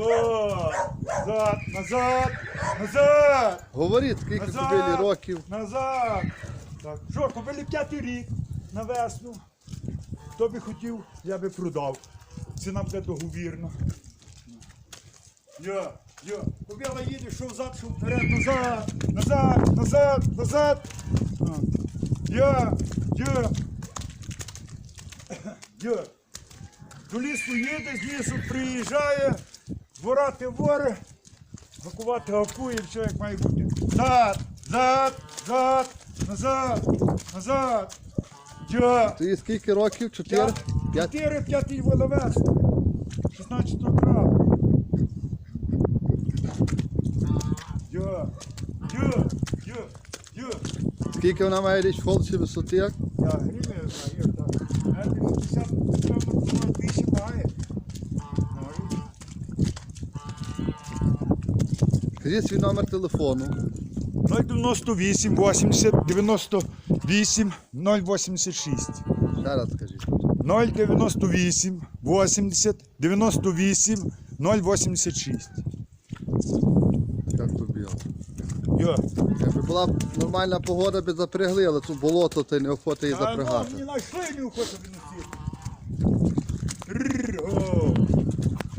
Назад, назад, назад, Говоріть, скільки Назад! кобилі років. назад. Так, що, купили п'ятий рік на весну. Хто би хотів, я би продав. Ціна буде договірна. Я, я, кобила їде, що взад, що вперед, назад, назад, назад, назад. Я, я, я. До лісу їде, з лісу приїжджає, ворати вори, гакувати гакує, все як має бути. Зад, зад, зад, назад, назад. Я. Тобі скільки років? Чотири? П'ять, чотири, п'ятий воловест. 16 травня. Я, я, я, я. Скільки вона має річ в фолсі висоти? Я грію, знаю, так. Метр 60, певно, більше має. Знаю. Скажіть свій номер телефону. 098 80 98 086. Ще раз скажіть. 098 80 98 086. Як кобила. Я. Якби була б нормальна погода, би запрягли, але тут болото, ти не охота її А ну, запрягати. мені знайшли не охота виносити. Рррр, о,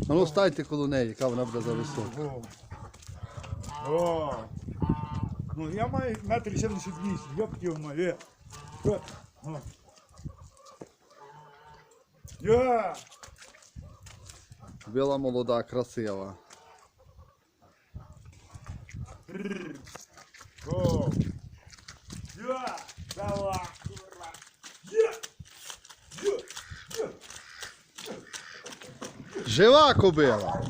А ну станьте коло неї, яка вона буде за висока. о. О. Ну я маю метр 78, йопті воно, є. Що? О. Я. Біла молода, красива. О. Я. Курва. Я. Жива кобила!